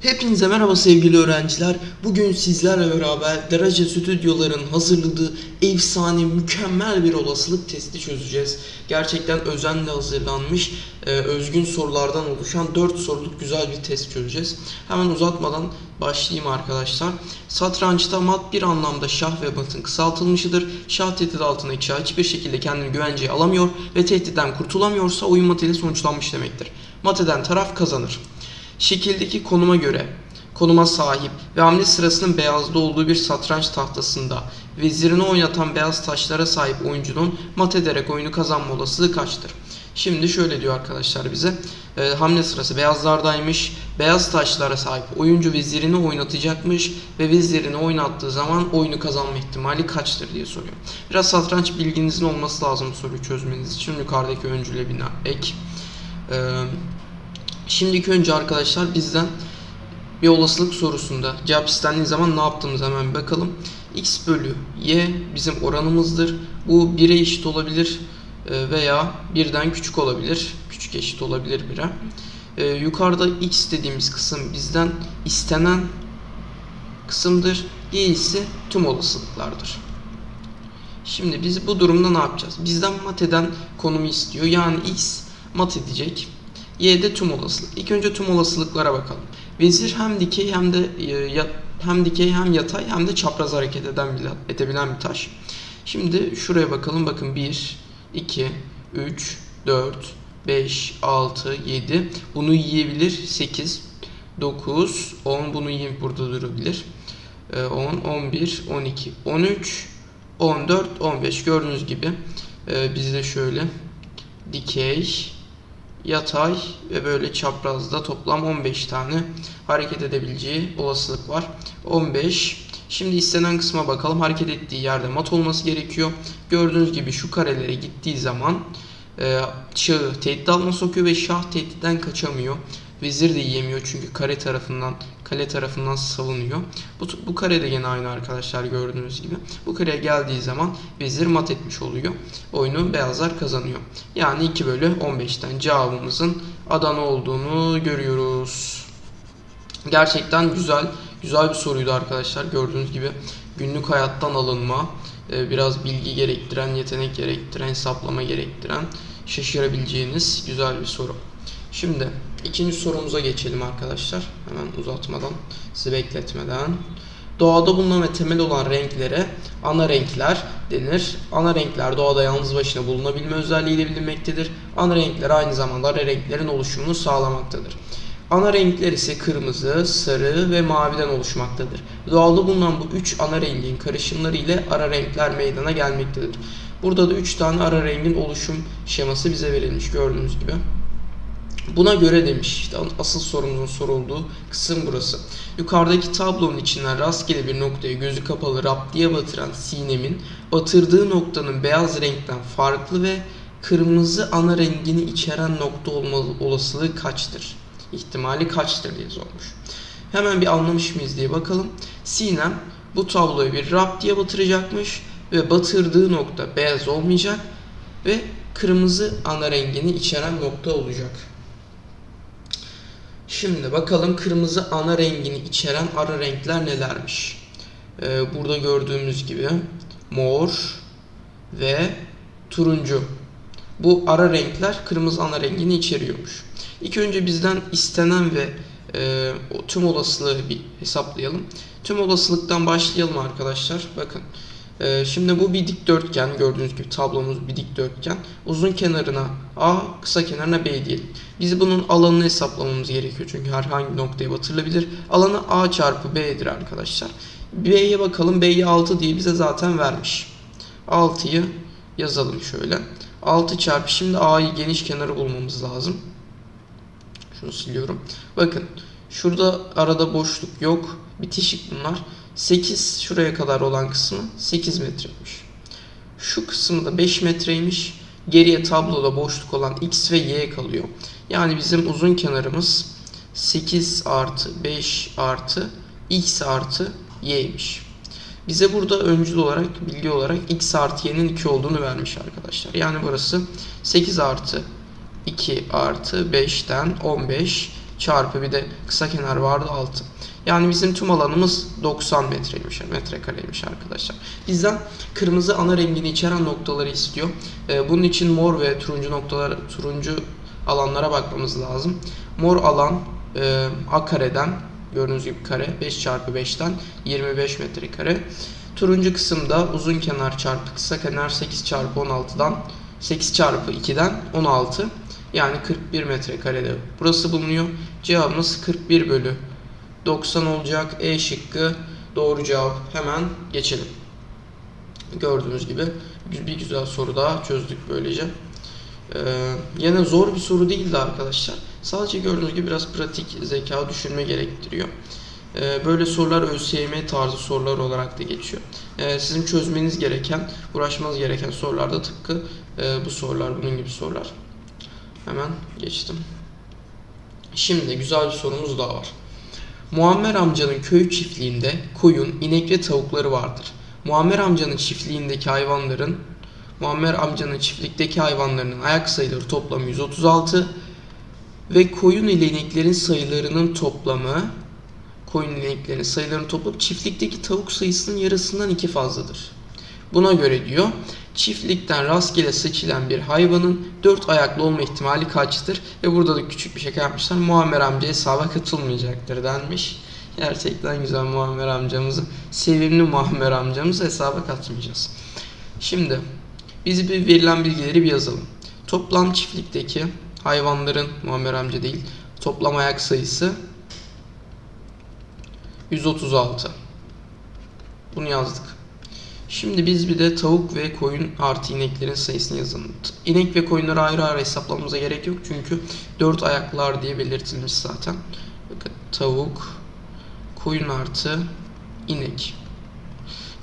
Hepinize merhaba sevgili öğrenciler. Bugün sizlerle beraber Derece Stüdyoların hazırladığı efsane mükemmel bir olasılık testi çözeceğiz. Gerçekten özenle hazırlanmış, e, özgün sorulardan oluşan 4 soruluk güzel bir test çözeceğiz. Hemen uzatmadan başlayayım arkadaşlar. Satrançta mat bir anlamda şah ve matın kısaltılmışıdır. Şah tehdit altındaki şah hiçbir şekilde kendini güvenceye alamıyor ve tehditten kurtulamıyorsa oyun mat ile sonuçlanmış demektir. Mat eden taraf kazanır. Şekildeki konuma göre konuma sahip ve hamle sırasının beyazda olduğu bir satranç tahtasında vezirini oynatan beyaz taşlara sahip oyuncunun mat ederek oyunu kazanma olasılığı kaçtır? Şimdi şöyle diyor arkadaşlar bize. e, hamle sırası beyazlardaymış. Beyaz taşlara sahip oyuncu vezirini oynatacakmış ve vezirini oynattığı zaman oyunu kazanma ihtimali kaçtır diye soruyor. Biraz satranç bilginizin olması lazım bu soruyu çözmeniz için. Yukarıdaki öncüle bina ek. Eee Şimdiki önce arkadaşlar bizden bir olasılık sorusunda cevap istendiği zaman ne yaptığımızı hemen bakalım. x bölü y bizim oranımızdır. Bu 1'e eşit olabilir e, veya 1'den küçük olabilir. Küçük eşit olabilir 1'e. E, yukarıda x dediğimiz kısım bizden istenen kısımdır. Y ise tüm olasılıklardır. Şimdi biz bu durumda ne yapacağız? Bizden mat eden konumu istiyor. Yani x mat edecek. Y'de tüm olasılık. İlk önce tüm olasılıklara bakalım. Vezir hem dikey hem de e, hem dikey hem yatay hem de çapraz hareket eden edebilen bir taş. Şimdi şuraya bakalım. Bakın 1, 2, 3, 4, 5, 6, 7. Bunu yiyebilir. 8, 9, 10. Bunu yiyip burada durabilir. E, 10, 11, 12, 13, 14, 15. Gördüğünüz gibi e, bizde şöyle dikey, yatay ve böyle çaprazda toplam 15 tane hareket edebileceği olasılık var. 15. Şimdi istenen kısma bakalım. Hareket ettiği yerde mat olması gerekiyor. Gördüğünüz gibi şu karelere gittiği zaman e, şahı tehdit altına sokuyor ve şah tehditten kaçamıyor. Vezir de yiyemiyor çünkü kare tarafından kale tarafından savunuyor. Bu, bu kare de gene aynı arkadaşlar gördüğünüz gibi. Bu kareye geldiği zaman vezir mat etmiş oluyor. Oyunu beyazlar kazanıyor. Yani 2 bölü 15'ten cevabımızın Adana olduğunu görüyoruz. Gerçekten güzel, güzel bir soruydu arkadaşlar. Gördüğünüz gibi günlük hayattan alınma, e, biraz bilgi gerektiren, yetenek gerektiren, hesaplama gerektiren, şaşırabileceğiniz güzel bir soru. Şimdi ikinci sorumuza geçelim arkadaşlar. Hemen uzatmadan, sizi bekletmeden. Doğada bulunan ve temel olan renklere ana renkler denir. Ana renkler doğada yalnız başına bulunabilme özelliğiyle bilinmektedir. Ana renkler aynı zamanda ara renklerin oluşumunu sağlamaktadır. Ana renkler ise kırmızı, sarı ve maviden oluşmaktadır. Doğada bulunan bu üç ana rengin karışımları ile ara renkler meydana gelmektedir. Burada da üç tane ara rengin oluşum şeması bize verilmiş gördüğünüz gibi. Buna göre demiş işte asıl sorumuzun sorulduğu kısım burası. Yukarıdaki tablonun içinden rastgele bir noktaya gözü kapalı raptiye batıran sinemin batırdığı noktanın beyaz renkten farklı ve kırmızı ana rengini içeren nokta olma olasılığı kaçtır? İhtimali kaçtır diye sormuş. Hemen bir anlamış mıyız diye bakalım. Sinem bu tabloyu bir raptiye batıracakmış ve batırdığı nokta beyaz olmayacak ve kırmızı ana rengini içeren nokta olacak. Şimdi bakalım kırmızı ana rengini içeren ara renkler nelermiş? Ee, burada gördüğümüz gibi mor ve turuncu. Bu ara renkler kırmızı ana rengini içeriyormuş. İlk önce bizden istenen ve e, tüm olasılığı bir hesaplayalım. Tüm olasılıktan başlayalım arkadaşlar. Bakın. Ee, şimdi bu bir dikdörtgen gördüğünüz gibi tablomuz bir dikdörtgen. Uzun kenarına A, kısa kenarına B diyelim. Biz bunun alanını hesaplamamız gerekiyor çünkü herhangi noktaya batırılabilir. Alanı A çarpı B'dir arkadaşlar. B'ye bakalım. B'yi 6 diye bize zaten vermiş. 6'yı yazalım şöyle. 6 çarpı şimdi A'yı geniş kenarı bulmamız lazım. Şunu siliyorum. Bakın şurada arada boşluk yok. Bitişik bunlar. 8 şuraya kadar olan kısmı 8 metreymiş. Şu kısmı da 5 metreymiş. Geriye tabloda boşluk olan x ve y kalıyor. Yani bizim uzun kenarımız 8 artı 5 artı x artı y'ymiş. Bize burada öncül olarak bilgi olarak x artı y'nin 2 olduğunu vermiş arkadaşlar. Yani burası 8 artı 2 artı 5'ten 15 çarpı bir de kısa kenar vardı 6. Yani bizim tüm alanımız 90 metreymiş, metrekareymiş arkadaşlar. Bizden kırmızı ana rengini içeren noktaları istiyor. Ee, bunun için mor ve turuncu noktalar, turuncu alanlara bakmamız lazım. Mor alan e, A kareden gördüğünüz gibi kare 5 çarpı 5'ten 25 metrekare. Turuncu kısımda uzun kenar çarpı kısa kenar 8 çarpı 16'dan 8 çarpı 2'den 16 yani 41 metrekarede burası bulunuyor. Cevabımız 41 bölü 90 olacak. E şıkkı doğru cevap. Hemen geçelim. Gördüğünüz gibi bir güzel soru daha çözdük böylece. Ee, yine zor bir soru değildi arkadaşlar. Sadece gördüğünüz gibi biraz pratik zeka düşünme gerektiriyor. Ee, böyle sorular ÖSYM tarzı sorular olarak da geçiyor. Ee, sizin çözmeniz gereken, uğraşmanız gereken sorular da tıpkı e, bu sorular, bunun gibi sorular. Hemen geçtim. Şimdi güzel bir sorumuz daha var. Muammer amcanın köy çiftliğinde koyun, inek ve tavukları vardır. Muammer amcanın çiftliğindeki hayvanların Muammer amcanın çiftlikteki hayvanlarının ayak sayıları toplamı 136 ve koyun ile ineklerin sayılarının toplamı koyun ile ineklerin sayılarının toplamı çiftlikteki tavuk sayısının yarısından iki fazladır. Buna göre diyor çiftlikten rastgele seçilen bir hayvanın dört ayaklı olma ihtimali kaçtır? Ve burada da küçük bir şaka yapmışlar. Muammer amca hesaba katılmayacaktır denmiş. Gerçekten güzel Muammer amcamızı, sevimli Muammer amcamızı hesaba katmayacağız. Şimdi biz bir verilen bilgileri bir yazalım. Toplam çiftlikteki hayvanların Muammer amca değil, toplam ayak sayısı 136. Bunu yazdık. Şimdi biz bir de tavuk ve koyun artı ineklerin sayısını yazalım. İnek ve koyunları ayrı ayrı hesaplamamıza gerek yok çünkü 4 ayaklar diye belirtilmiş zaten. Bakın tavuk, koyun artı inek.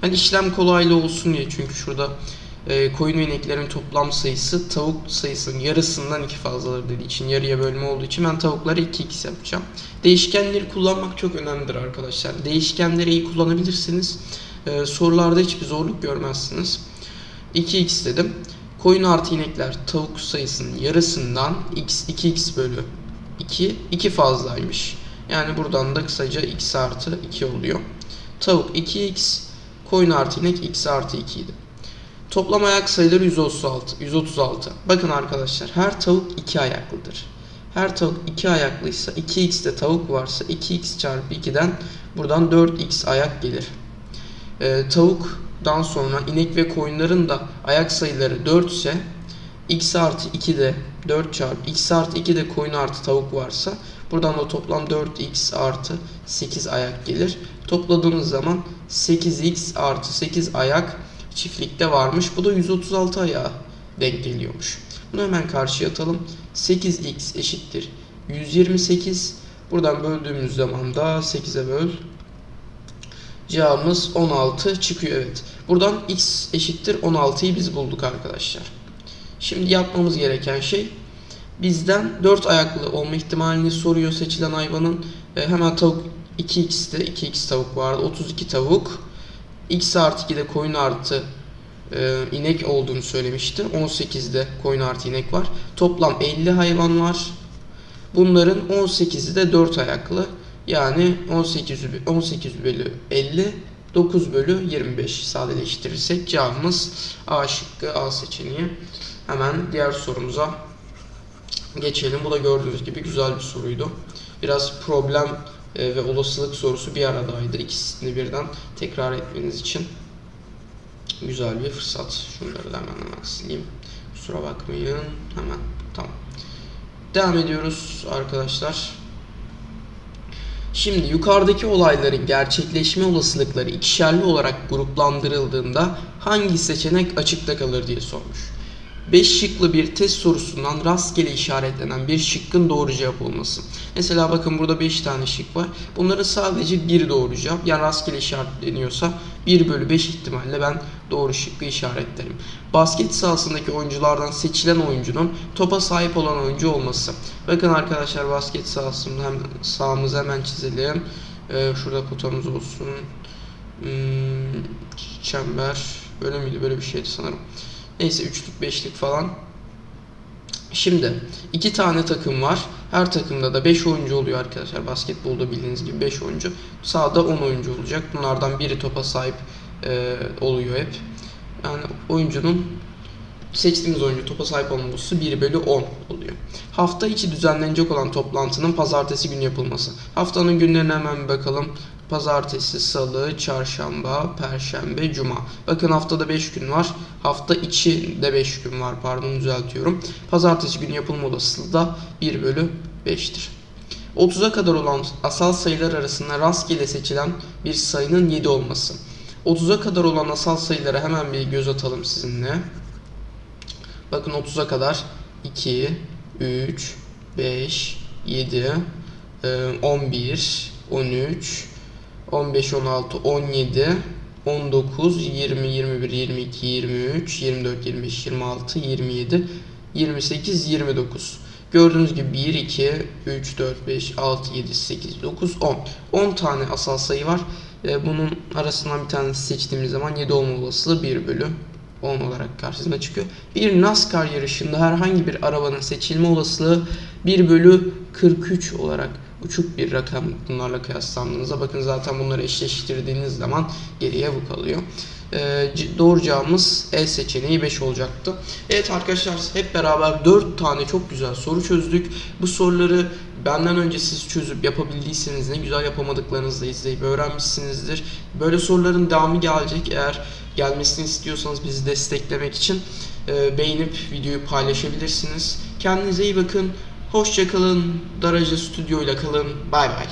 Yani işlem kolaylı olsun diye çünkü şurada e, koyun ve ineklerin toplam sayısı tavuk sayısının yarısından iki fazladır dediği için yarıya bölme olduğu için ben tavukları 2x yapacağım. Değişkenleri kullanmak çok önemlidir arkadaşlar. Değişkenleri iyi kullanabilirsiniz. Ee, sorularda hiçbir zorluk görmezsiniz. 2x dedim. Koyun artı inekler tavuk sayısının yarısından x 2x bölü 2 2 fazlaymış. Yani buradan da kısaca x artı 2 oluyor. Tavuk 2x, koyun artı inek x artı 2 idi. Toplam ayak sayıları 136. 136. Bakın arkadaşlar her tavuk 2 ayaklıdır. Her tavuk 2 ayaklıysa 2x'te tavuk varsa 2x çarpı 2'den buradan 4x ayak gelir e, tavuktan sonra inek ve koyunların da ayak sayıları 4 ise x artı 2 de 4 çarpı x artı 2 de koyun artı tavuk varsa buradan da toplam 4x artı 8 ayak gelir. Topladığınız zaman 8x artı 8 ayak çiftlikte varmış. Bu da 136 ayağa denk geliyormuş. Bunu hemen karşıya atalım. 8x eşittir 128. Buradan böldüğümüz zaman da 8'e böl Cevabımız 16 çıkıyor evet. Buradan x eşittir 16'yı biz bulduk arkadaşlar. Şimdi yapmamız gereken şey bizden 4 ayaklı olma ihtimalini soruyor seçilen hayvanın. E, hemen tavuk 2x'te 2x tavuk vardı. 32 tavuk. x artı 2'de koyun artı e, inek olduğunu söylemişti. 18'de koyun artı inek var. Toplam 50 hayvan var. Bunların 18'i de 4 ayaklı. Yani 18, 18 bölü 50 9 bölü 25 sadeleştirirsek cevabımız A şıkkı A seçeneği. Hemen diğer sorumuza geçelim. Bu da gördüğünüz gibi güzel bir soruydu. Biraz problem e, ve olasılık sorusu bir aradaydı. İkisini birden tekrar etmeniz için güzel bir fırsat. Şunları da hemen hemen sileyim. Kusura bakmayın. Hemen tamam. Devam ediyoruz arkadaşlar. Şimdi yukarıdaki olayların gerçekleşme olasılıkları ikişerli olarak gruplandırıldığında hangi seçenek açıkta kalır diye sormuş. 5 şıklı bir test sorusundan rastgele işaretlenen bir şıkkın doğru cevap olması. Mesela bakın burada 5 tane şık var. Bunların sadece bir doğru cevap. Yani rastgele işaretleniyorsa 1 bölü 5 ihtimalle ben doğru şıkkı işaretlerim. Basket sahasındaki oyunculardan seçilen oyuncunun topa sahip olan oyuncu olması. Bakın arkadaşlar basket sahasında hem sahamızı hemen çizelim. Ee, şurada potamız olsun. Hmm, çember. Böyle miydi? Böyle bir şeydi sanırım. Neyse üçlük beşlik falan. Şimdi iki tane takım var. Her takımda da 5 oyuncu oluyor arkadaşlar. Basketbolda bildiğiniz gibi 5 oyuncu. Sağda 10 oyuncu olacak. Bunlardan biri topa sahip e, oluyor hep. Yani oyuncunun seçtiğimiz oyuncu topa sahip olması 1 bölü 10 oluyor. Hafta içi düzenlenecek olan toplantının pazartesi günü yapılması. Haftanın günlerine hemen bir bakalım. Pazartesi, salı, çarşamba, perşembe, cuma. Bakın haftada 5 gün var. Hafta içi de 5 gün var pardon düzeltiyorum. Pazartesi günü yapılma olasılığı da 1 bölü 5'tir. 30'a kadar olan asal sayılar arasında rastgele seçilen bir sayının 7 olması. 30'a kadar olan asal sayılara hemen bir göz atalım sizinle. Bakın 30'a kadar 2, 3, 5, 7, e, 11, 13, 15, 16, 17, 19, 20, 21, 22, 23, 24, 25, 26, 27, 28, 29. Gördüğünüz gibi 1, 2, 3, 4, 5, 6, 7, 8, 9, 10. 10 tane asal sayı var. E, Bunun arasından bir tanesi seçtiğimiz zaman 7 olma olasılığı 1 bölü 10 olarak karşısına çıkıyor. Bir NASCAR yarışında herhangi bir arabanın seçilme olasılığı 1 bölü 43 olarak uçuk bir rakam bunlarla kıyaslandığınızda bakın zaten bunları eşleştirdiğiniz zaman geriye bu kalıyor. C- doğru cevabımız E seçeneği 5 olacaktı. Evet arkadaşlar hep beraber 4 tane çok güzel soru çözdük. Bu soruları benden önce siz çözüp yapabildiyseniz ne güzel yapamadıklarınızı da izleyip öğrenmişsinizdir. Böyle soruların devamı gelecek. Eğer gelmesini istiyorsanız bizi desteklemek için e, beğenip videoyu paylaşabilirsiniz. Kendinize iyi bakın. Hoşçakalın. Daraja Stüdyo ile kalın. Bay bay.